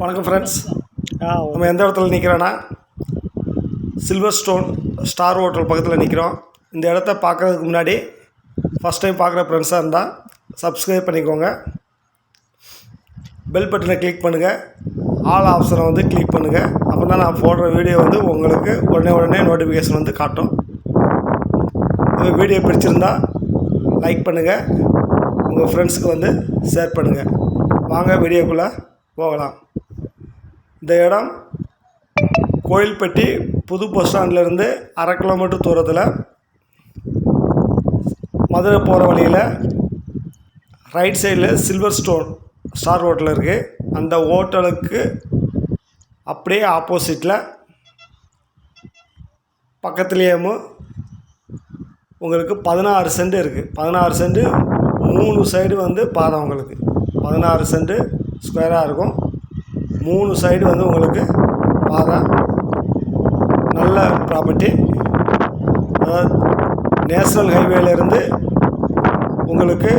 வணக்கம் ஃப்ரெண்ட்ஸ் நம்ம எந்த இடத்துல நிற்கிறோன்னா சில்வர் ஸ்டோன் ஸ்டார் ஹோட்டல் பக்கத்தில் நிற்கிறோம் இந்த இடத்த பார்க்குறதுக்கு முன்னாடி ஃபஸ்ட் டைம் பார்க்குற ஃப்ரெண்ட்ஸாக இருந்தால் சப்ஸ்கிரைப் பண்ணிக்கோங்க. பெல் பட்டனை கிளிக் பண்ணுங்கள் ஆல் ஆப்ஷனை வந்து கிளிக் பண்ணுங்கள் அப்போ தான் நான் போடுற வீடியோ வந்து உங்களுக்கு உடனே உடனே நோட்டிஃபிகேஷன் வந்து காட்டும். வீடியோ பிடிச்சிருந்தா லைக் பண்ணுங்கள் உங்கள் ஃப்ரெண்ட்ஸுக்கு வந்து ஷேர் பண்ணுங்கள் வாங்க வீடியோக்குள்ளே போகலாம். இந்த இடம் கோயில்பட்டி புது பஸ் ஸ்டாண்ட்லேருந்து அரை கிலோமீட்டர் தூரத்தில் மதுரை போகிற வழியில் ரைட் சைடில் சில்வர் ஸ்டோன் ஸ்டார் ஹோட்டல் இருக்குது அந்த ஹோட்டலுக்கு அப்படியே ஆப்போசிட்டில் பக்கத்துலேயும் உங்களுக்கு பதினாறு சென்ட் இருக்குது பதினாறு சென்ட் மூணு சைடு வந்து பாதம் உங்களுக்கு. பதினாறு சென்ட் ஸ்கொயராக இருக்கும். மூணு சைடு வந்து உங்களுக்கு பாதம் நல்ல ப்ராப்பர்ட்டி அதாவது நேஷ்னல் ஹைவேலேருந்து உங்களுக்கு